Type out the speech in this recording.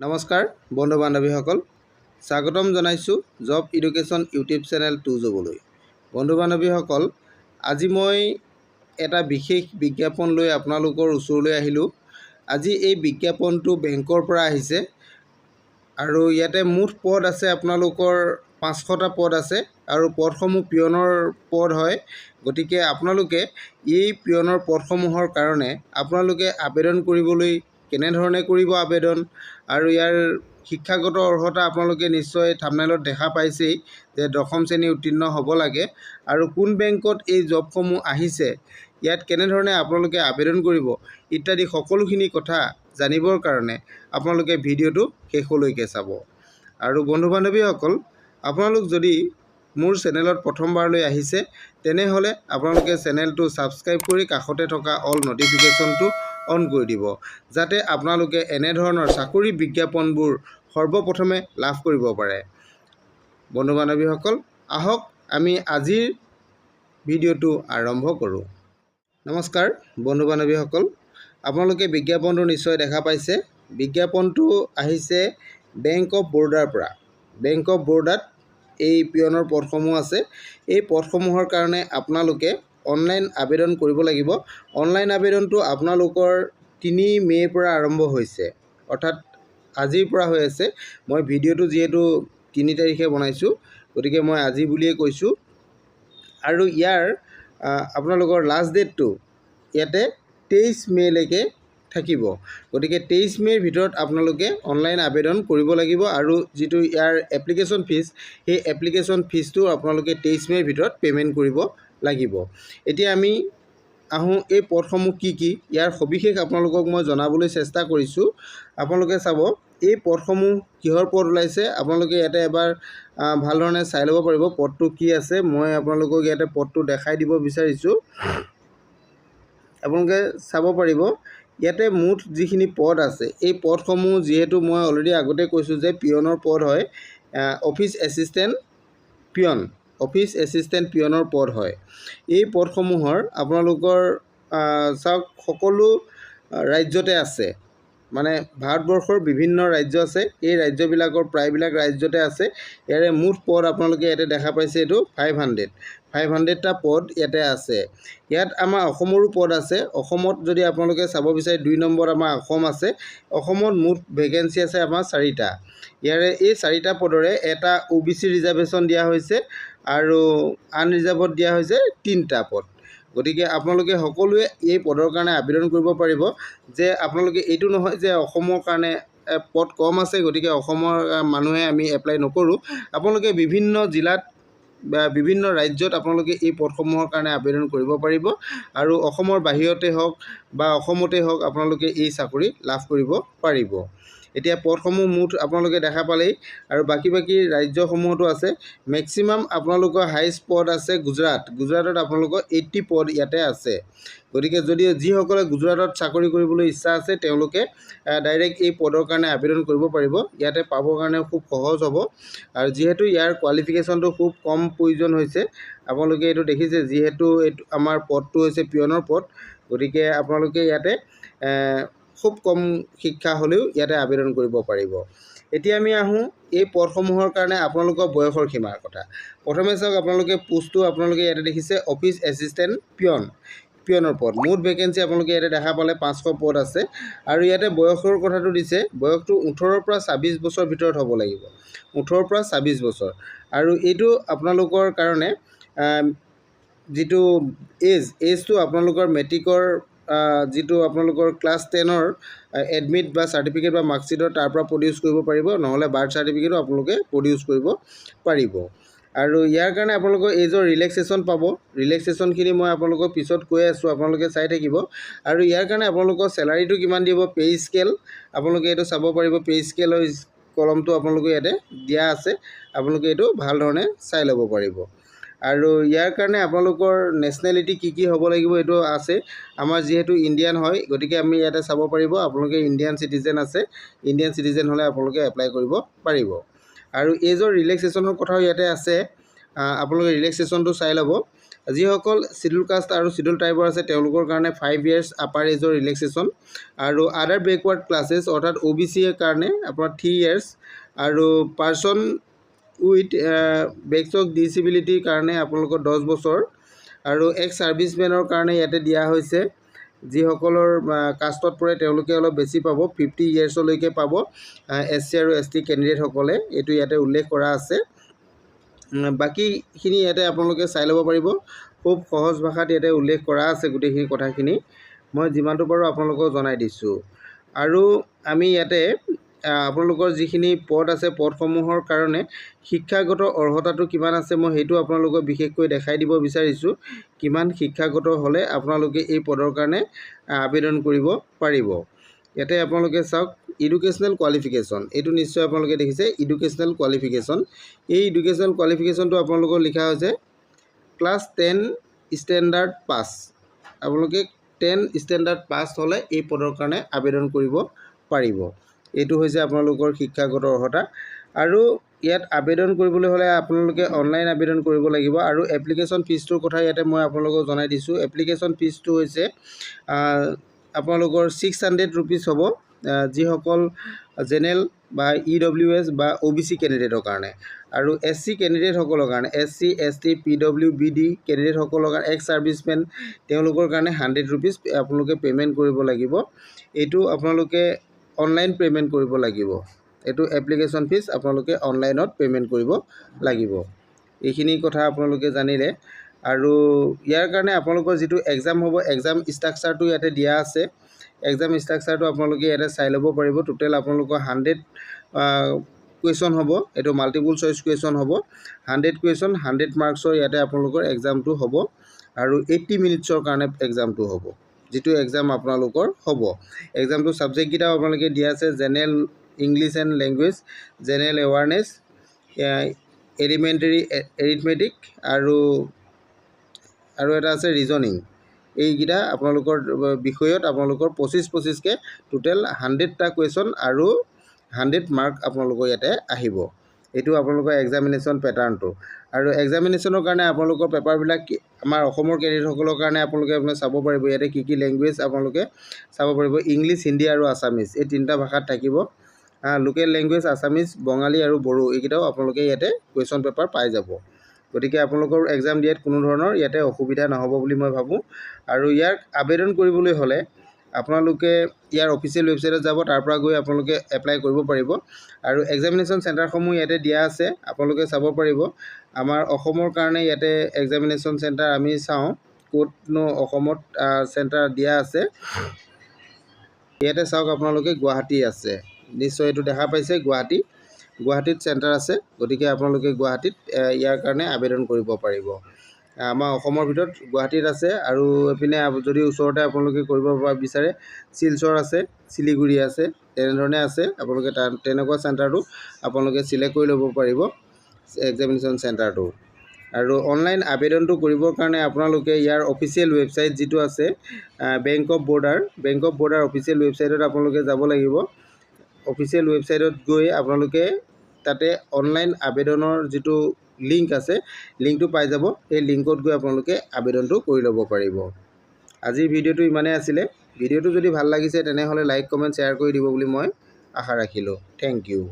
নমস্কাৰ বন্ধু বান্ধৱীসকল স্বাগতম জনাইছোঁ job education YouTube channel to জবলৈ। বন্ধু বান্ধৱীসকল আজি মই এটা বিশেষ বিজ্ঞাপন লৈ আপোনালোকৰ ওচৰলৈ আহিলোঁ। আজি এই বিজ্ঞাপনটো বেংকৰ পৰা আহিছে আৰু ইয়াতে মুঠ পদ আছে আপোনালোকৰ পাঁচশটা পদ আছে আৰু পদসমূহ পিয়নৰ পদ হয়। গতিকে আপোনালোকে এই পিয়নৰ পদসমূহৰ কাৰণে আপোনালোকে আবেদন কৰিবলৈ কেনেধৰণে কৰিব আবেদন? আৰু ইয়াৰ শিক্ষাগত অৰ্হতা আপোনালোকে নিশ্চয় থামনেলত দেখা পাইছেই যে দশম শ্ৰেণী উত্তীৰ্ণ হ'ব লাগে। আৰু কোন বেংকত এই জবসমূহ আহিছে? ইয়াত কেনেধৰণে আপোনালোকে আবেদন কৰিব? ইত্যাদি সকলোখিনি কথা জানিবৰ কাৰণে আপোনালোকে ভিডিঅ'টো শেষলৈকে চাব। আৰু বন্ধু বান্ধৱীসকল আপোনালোক যদি মোৰ চেনেলত প্ৰথমবাৰলৈ আহিছে তেনেহ'লে আপোনালোকে চেনেলটো ছাবস্ক্ৰাইব কৰি কাষতে থকা অল ন'টিফিকেশ্যনটো অন কৰি দিব যাতে আপোনালোকে এনেধৰণৰ চাকৰি বিজ্ঞাপনবোৰ সৰ্বপ্ৰথমে লাভ কৰিব পাৰে। বন্ধু বান্ধৱীসকল আহক আমি আজিৰ ভিডিঅ'টো আৰম্ভ কৰোঁ। নমস্কাৰ বন্ধু বান্ধৱীসকল আপোনালোকে বিজ্ঞাপনটো নিশ্চয় দেখা পাইছে। বিজ্ঞাপনটো আহিছে বেংক অফ বৰোদাৰ পৰা। বেংক অফ বৰোদাত এই পিয়নৰ পদসমূহ আছে। এই পদসমূহৰ কাৰণে আপোনালোকে অনলাইন আবেদন কৰিব লাগিব। অনলাইন আবেদনটো আপোনালোকৰ তিনি মে'ৰ পৰা আৰম্ভ হৈছে। অৰ্থাৎ আজিৰ পৰা হৈ আছে। মই ভিডিঅ'টো যিহেতু তিনি তাৰিখে বনাইছোঁ গতিকে মই আজি বুলিয়েই কৈছোঁ। আৰু ইয়াৰ আপোনালোকৰ লাষ্ট ডেটটো ইয়াতে তেইছ মে'লৈকে থাকিব। গতিকে তেইছ মে'ৰ ভিতৰত আপোনালোকে অনলাইন আবেদন কৰিব লাগিব আৰু যিটো ইয়াৰ এপ্লিকেশ্যন ফিজ সেই এপ্লিকেশ্যন ফিজটো আপোনালোকে তেইছ মে'ৰ ভিতৰত পে'মেণ্ট কৰিব লাগিব। এতিয়া আমি আহোঁ এই পদসমূহ কি কি? ইয়াৰ সবিশেষ আপোনালোকক মই জনাবলৈ চেষ্টা কৰিছোঁ। আপোনালোকে চাব এই পদসমূহ কিহৰ পদ ওলাইছে? আপোনালোকে ইয়াতে এবাৰ ভাল ধৰণে চাই ল'ব পাৰিব পদটো কি আছে। মই আপোনালোকক ইয়াতে পদটো দেখাই দিব বিচাৰিছোঁ। আপোনালোকে চাব পাৰিব ইয়াতে মুঠ যিখিনি পদ আছে এই পদসমূহ যিহেতু মই অলৰেডি আগতে কৈছোঁ যে পিয়নৰ পদ হয় office assistant peon office assistant পিয়নৰ পদ হয়। এই পদসমূহৰ আপোনালোকৰ চাওক সকলো ৰাজ্যতে আছে। মানে ভাৰতবৰ্ষৰ বিভিন্ন ৰাজ্য আছে। এই ৰাজ্যবিলাকৰ প্ৰায়বিলাক ৰাজ্যতে আছে। ইয়াৰে মুঠ পদ আপোনালোকে ইয়াতে দেখা পাইছে এইটো ফাইভ হাণ্ড্ৰেড ফাইভ হাণ্ড্ৰেডটা পদ ইয়াতে আছে। ইয়াত আমাৰ অসমৰো পদ আছে। অসমত যদি আপোনালোকে চাব বিচাৰে দুই নম্বৰত আমাৰ অসম আছে। অসমত মুঠ ভেকেঞ্চি আছে আমাৰ চাৰিটা। ইয়াৰে এই চাৰিটা পদৰে এটা অ' বি চি ৰিজাৰ্ভেশ্যন দিয়া হৈছে আৰু আনৰিজাৰ্ভত দিয়া হৈছে তিনিটা পদ। গতিকে আপোনালোকে সকলোৱে এই পদৰ কাৰণে আবেদন কৰিব পাৰিব যে আপোনালোকে এইটো নহয় যে অসমৰ কাৰণে পদ কম আছে গতিকে অসমৰ মানুহে আমি এপ্লাই নকৰোঁ। আপোনালোকে বিভিন্ন জিলাত বা বিভিন্ন ৰাজ্যত আপোনালোকে এই পদসমূহৰ কাৰণে আবেদন কৰিব পাৰিব আৰু অসমৰ বাহিৰতে হওক বা অসমতে হওক আপোনালোকে এই চাকৰি লাভ কৰিব পাৰিব। এতিয়া পদসমূহ মুঠ আপোনালোকে দেখা পালেই। আৰু বাকী বাকী ৰাজ্যসমূহতো আছে। মেক্সিমাম আপোনালোকৰ হাইষ্ট পদ আছে গুজৰাট। গুজৰাটত আপোনালোকৰ এইট্টি পদ ইয়াতে আছে। গতিকে যদি যিসকলে গুজৰাটত চাকৰি কৰিবলৈ ইচ্ছা আছে তেওঁলোকে ডাইৰেক্ট এই পদৰ কাৰণে আবেদন কৰিব পাৰিব। ইয়াতে পাবৰ কাৰণে খুব সহজ হ'ব। আৰু যিহেতু ইয়াৰ কোৱালিফিকেশ্যনটো খুব কম প্ৰয়োজন হৈছে আপোনালোকে এইটো দেখিছে যিহেতু এইটো আমাৰ পদটো হৈছে পিয়নৰ পদ। গতিকে আপোনালোকে ইয়াতে খুব কম শিক্ষা হ'লেও ইয়াতে আবেদন কৰিব পাৰিব। এতিয়া আমি আহোঁ এই পদসমূহৰ কাৰণে আপোনালোকৰ বয়সৰ সীমাৰ কথা। প্ৰথমে চাওক আপোনালোকে পোষ্টটো আপোনালোকে ইয়াতে দেখিছে অফিচ এছিষ্টেণ্ট পিয়ন পিয়নৰ পদ। মুঠ ভেকেঞ্চি আপোনালোকে ইয়াতে দেখা পালে পাঁচশ পদ আছে। আৰু ইয়াতে বয়সৰ কথাটো দিছে বয়সটো ওঠৰৰ পৰা ছাব্বিছ বছৰ ভিতৰত হ'ব লাগিব। ওঠৰৰ পৰা ছাব্বিছ বছৰ। আৰু এইটো আপোনালোকৰ কাৰণে যিটো এজ এজটো আপোনালোকৰ মেট্ৰিকৰ যিটো আপোনালোকৰ ক্লাছ টেনৰ এডমিট বা চাৰ্টিফিকেট বা মাৰ্কশ্বিটৰ তাৰ পৰা প্ৰডিউচ কৰিব পাৰিব, নহ'লে বাৰ্থ চাৰ্টিফিকেটো আপোনালোকে প্ৰডিউচ কৰিব পাৰিব। আৰু ইয়াৰ কাৰণে আপোনালোকৰ এইজৰ ৰিলেক্সেশ্যন পাব ৰিলেক্সেশ্যনখিনি মই আপোনালোকক পিছত কৈ আছোঁ, আপোনালোকে চাই থাকিব। আৰু ইয়াৰ কাৰণে আপোনালোকৰ চেলাৰীটো কিমান দিব পে' স্কেল আপোনালোকে এইটো চাব পাৰিব পে' স্কেলৰ কলমটো আপোনালোকে ইয়াতে দিয়া আছে, আপোনালোকে এইটো ভালো ধৰণে চাই ল'ব পাৰিব। আৰু ইয়াৰ কাৰণে আপোনালোকৰ নেশ্যনেলিটি কি কি হ'ব লাগিব এইটো আছে। আমাৰ যিহেতু ইণ্ডিয়ান হয়, গতিকে আমি ইয়াতে চাব পাৰিব, আপোনালোকে ইণ্ডিয়ান চিটিজেন আছে ইণ্ডিয়ান চিটিজেন হ'লে আপোনালোকে এপ্লাই কৰিব পাৰিব। আৰু এইজৰ ৰিলেক্সেশ্যনৰ কথাও ইয়াতে আছে আপোনালোকে ৰিলেক্সেশ্যনটো চাই ল'ব। যিসকল চিডিউল কাষ্ট আৰু চিডিউল ট্ৰাইবৰ আছে, তেওঁলোকৰ কাৰণে ফাইভ ইয়াৰ্ছ আপাৰ এজৰ ৰিলেক্সেশ্যন আৰু আদাৰ বেকৱাৰ্ড ক্লাছেছ অৰ্থাৎ অ' বি চিৰ কাৰণে আপোনাৰ থ্ৰী ইয়াৰ্ছ আৰু পাৰ্চন উইথ বেকছক ডিচেবিলিটিৰ কাৰণে আপোনালোকৰ দহ বছৰ আৰু এক্স ছাৰ্ভিচমেনৰ কাৰণে ইয়াতে দিয়া হৈছে। যিসকলৰ কাষ্টত পৰে তেওঁলোকে অলপ বেছি পাব ফিফটি ইয়েৰ্ছলৈকে পাব এছ চি আৰু এছ টি কেণ্ডিডেটসকলে। এইটো ইয়াতে উল্লেখ কৰা আছে। বাকীখিনি ইয়াতে আপোনালোকে চাই ল'ব পাৰিব। খুব সহজ ভাষাত ইয়াতে উল্লেখ কৰা আছে গোটেইখিনি কথাখিনি। মই যিমানটো পাৰোঁ আপোনালোকক জনাই দিছোঁ। আৰু আমি ইয়াতে আপোনালোকৰ যিখিনি পদ আছে পদসমূহৰ কাৰণে শিক্ষাগত অৰ্হতাটো কিমান আছে মই সেইটো আপোনালোকক বিশেষকৈ দেখাই দিব বিচাৰিছোঁ। কিমান শিক্ষাগত হ'লে আপোনালোকে এই পদৰ কাৰণে আবেদন কৰিব পাৰিব। ইয়াতে আপোনালোকে চাওক ইডুকেশ্যনেল কোৱালিফিকেশ্যন এইটো নিশ্চয় আপোনালোকে দেখিছে ইডুকেশ্যনেল কোৱালিফিকেশ্যন এই ইডুকেশ্যনেল কোৱালিফিকেশ্যনটো আপোনালোকৰ লিখা হৈছে ক্লাছ টেন ষ্টেণ্ডাৰ্ড পাছ আপোনালোকে টেন ষ্টেণ্ডাৰ্ড পাছ হ'লে এই পদৰ কাৰণে আবেদন কৰিব পাৰিব। এইটো হৈছে আপোনালোকৰ শিক্ষাগত অৰ্হতা। আৰু ইয়াত আবেদন কৰিবলৈ হ'লে আপোনালোকে অনলাইন আবেদন কৰিব লাগিব আৰু এপ্লিকেশ্যন ফিজটোৰ কথা ইয়াতে মই আপোনালোকক জনাই দিছোঁ। এপ্লিকেশ্যন ফিজটো হৈছে আপোনালোকৰ ছিক্স হাণ্ড্ৰেড ৰুপিজ হ'ব যিসকল জেনেৰেল বা ই ডব্লিউ এছ বা অ' বি চি কেণ্ডিডেটৰ কাৰণে। আৰু এছ চি কেণ্ডিডেটসকলৰ কাৰণে S C S T P W B D কেণ্ডিডেটসকলৰ কাৰণে এক্স ছাৰ্ভিচমেন তেওঁলোকৰ কাৰণে হাণ্ড্ৰেড ৰুপিজ আপোনালোকে পে'মেণ্ট কৰিব লাগিব। এইটো আপোনালোকে অনলাইন পে'মেণ্ট কৰিব লাগিব। এইটো এপ্লিকেশ্যন ফিজ আপোনালোকে অনলাইনত পে'মেণ্ট কৰিব লাগিব। এইখিনি কথা আপোনালোকে জানিলে। আৰু ইয়াৰ কাৰণে আপোনালোকৰ যিটো এক্সাম হ'ব এক্সাম ষ্ট্ৰাকচাৰটো ইয়াতে দিয়া আছে। এক্সাম ষ্ট্ৰাকচাৰটো আপোনালোকে ইয়াতে চাই ল'ব পাৰিব। টোটেল আপোনালোকৰ হাণ্ড্ৰেড কুৱেশ্যন হ'ব। এইটো মাল্টিপুল চইচ কুৱেশ্যন হ'ব। হাণ্ড্ৰেড কুৱেশ্যন হাণ্ড্ৰেড মাৰ্কছৰ ইয়াতে আপোনালোকৰ এক্সামটো হ'ব। আৰু এইট্টি মিনিটছৰ কাৰণে এক্সামটো হ'ব। যিটো এক্সাম আপোনালোকৰ হ'ব। এক্সামটো ছাবজেক্টকেইটাও আপোনালোকে দিয়া আছে general English and language general awareness elementary arithmetic আৰু আৰু এটা আছে ৰিজনিং এইকেইটা আপোনালোকৰ বিষয়ত আপোনালোকৰ পঁচিছ পঁচিছকৈ টোটেল হাণ্ড্ৰেডটা কুৱেশ্যন আৰু হাণ্ড্ৰেড মাৰ্ক আপোনালোকৰ ইয়াতে আহিব। এইটো আপোনালোকৰ এক্সামিনেশ্যন পেটাৰ্ণটো আৰু এক্সামিনেশ্যনৰ কাৰণে আপোনালোকৰ পেপাৰবিলাক আমাৰ অসমৰ কেণ্ডিডেটসকলৰ কাৰণে আপোনালোকে আপোনাৰ চাব পাৰিব। ইয়াতে কি কি লেংগুৱেজ আপোনালোকে চাব পাৰিব। ইংলিছ হিন্দী আৰু আছামিজ এই তিনিটা ভাষাত থাকিব। লোকেল লেংগুৱেজ আছামিজ বঙালী আৰু বড়ো এইকেইটাও আপোনালোকে ইয়াতে কুৱেশ্যন পেপাৰ পাই যাব। গতিকে আপোনালোকৰ এক্সাম দিয়াত কোনো ধৰণৰ ইয়াতে অসুবিধা নহ'ব বুলি মই ভাবোঁ। আৰু ইয়াক আবেদন কৰিবলৈ হ'লে আপোনালোকে ইয়াৰ অফিচিয়েল ৱেবছাইটত যাব তাৰ পৰা গৈ আপোনালোকে এপ্লাই কৰিব পাৰিব। আৰু এক্সামিনেশ্যন চেণ্টাৰসমূহ ইয়াতে দিয়া আছে আপোনালোকে চাব পাৰিব। আমাৰ অসমৰ কাৰণে ইয়াতে এক্সামিনেশ্যন চেণ্টাৰ আমি চাওঁ ক'তনো অসমত চেণ্টাৰ দিয়া আছে। ইয়াতে চাওক আপোনালোকে গুৱাহাটী আছে। নিশ্চয় এইটো দেখা পাইছে গুৱাহাটী। গুৱাহাটীত চেণ্টাৰ আছে গতিকে আপোনালোকে গুৱাহাটীত ইয়াৰ কাৰণে আবেদন কৰিব পাৰিব। আমাৰ অসমৰ ভিতৰত গুৱাহাটীত আছে আৰু এইপিনে যদি ওচৰতে আপোনালোকে কৰিব বিচাৰে শিলচৰ আছে শিলিগুৰি আছে তেনেধৰণে আছে। আপোনালোকে তেনেকুৱা চেণ্টাৰটো আপোনালোকে চিলেক্ট কৰি ল'ব পাৰিব এক্সামিনেশ্যন চেণ্টাৰটো। আৰু অনলাইন আবেদনটো কৰিবৰ কাৰণে আপোনালোকে ইয়াৰ অফিচিয়েল ৱেবছাইট যিটো আছে বেংক অফ বৰোদাৰ বেংক অফ বৰোদাৰ অফিচিয়েল ৱেবছাইটত আপোনালোকে যাব লাগিব। অফিচিয়েল ৱেবছাইটত গৈ আপোনালোকে তাতে অনলাইন আবেদনৰ যিটো লিংক আছে লিংকটো পাই যাব। সেই লিংকত গৈ আপোনালোকে আবেদনটো কৰি ল'ব পাৰিব। আজিৰ ভিডিঅ'টো ইমানেই আছিলে। ভিডিঅ'টো যদি ভাল লাগিছে তেনেহ'লে লাইক কমেণ্ট শ্বেয়াৰ কৰি দিব বুলি মই আশা ৰাখিলোঁ। Thank U